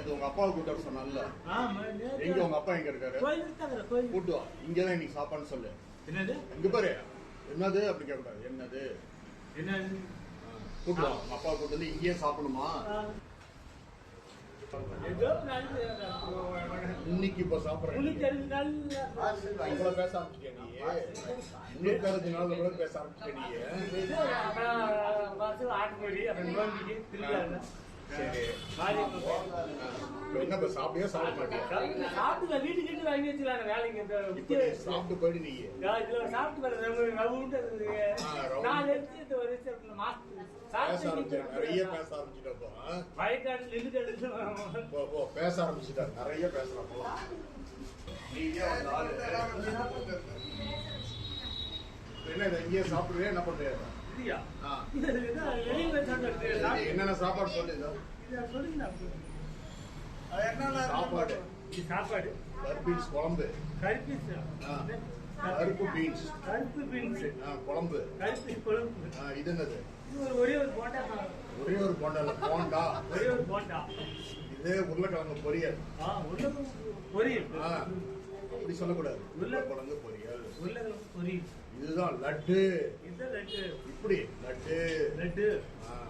நேத்து உங்க அப்பாவை கூட்ட சொன்னல எங்க உங்க அப்பா எங்க இருக்காரு. கூட்டு வா. இங்கதான் இன்னைக்கு சாப்பாடுன்னு சொல்லு. என்னது? இங்க பாரு. என்னது? அப்படி கேட்க கூடாது என்னது? என்னது கூட்டு வா. அப்பா கூட்டு வந்து இங்கேயே நல்ல இன்னைக்கு இப்ப சாப்பிடுறேன். பேச ஆரம்பிச்சிட்டியா நீ? முன்னூத்தி அறுபத்தி நாலு கூட பேச சரி. என்ன இப்ப சாப்பிட்டியா சாப்பிட மாட்டியா? சாப்பிட்டு வீட்டுக்கு கிட்ட வாங்கி வச்சுக்கலாம் வேலைக்கு சாப்பிட்டு போயிடு நீ. நான் இதுல சாப்பிட்டு ரவுண்டு. நாலு எடுத்து ஒரு நிறைய பேச ஆரம்பிச்சிட்டப்போ வயக்காடு நெல்லு எடுத்து போ போ பேச ஆரம்பிச்சிட்டா நிறைய பேசுறான் போ. நீ ஏன் வந்த ஆளு இப்ப என்ன இதை இங்கேயே சாப்பிடுறியா? என்ன பண்றியா? என்னென்ன சாப்பாடு சொல்லுங்க சாப்பாடு? சாப்பாடு. கருப்பு பீன்ஸ் குழம்பு. கருப்பு ஆ. கருப்பு பீன்ஸ். கருப்பு பீன்ஸ். குழம்பு. கருப்பு குழம்பு. இது என்னது ஒரு ஒரே ஒரு போண்டா. ஒரே ஒரு போண்டா இல்ல போண்டா. ஒரே ஒரு போண்டா. இது உருளைக்கிழங்கு பொரியல். உருளைக்கிழங்கு பொரியல். அப்படி சொல்லக்கூடாது. உருளைக்கிழங்கு பொரியல். உருளைக்கிழங்கு பொரியல் இதுதான் லட்டு. இது லட்டு. இப்படி லட்டு. லட்டு. ஆ.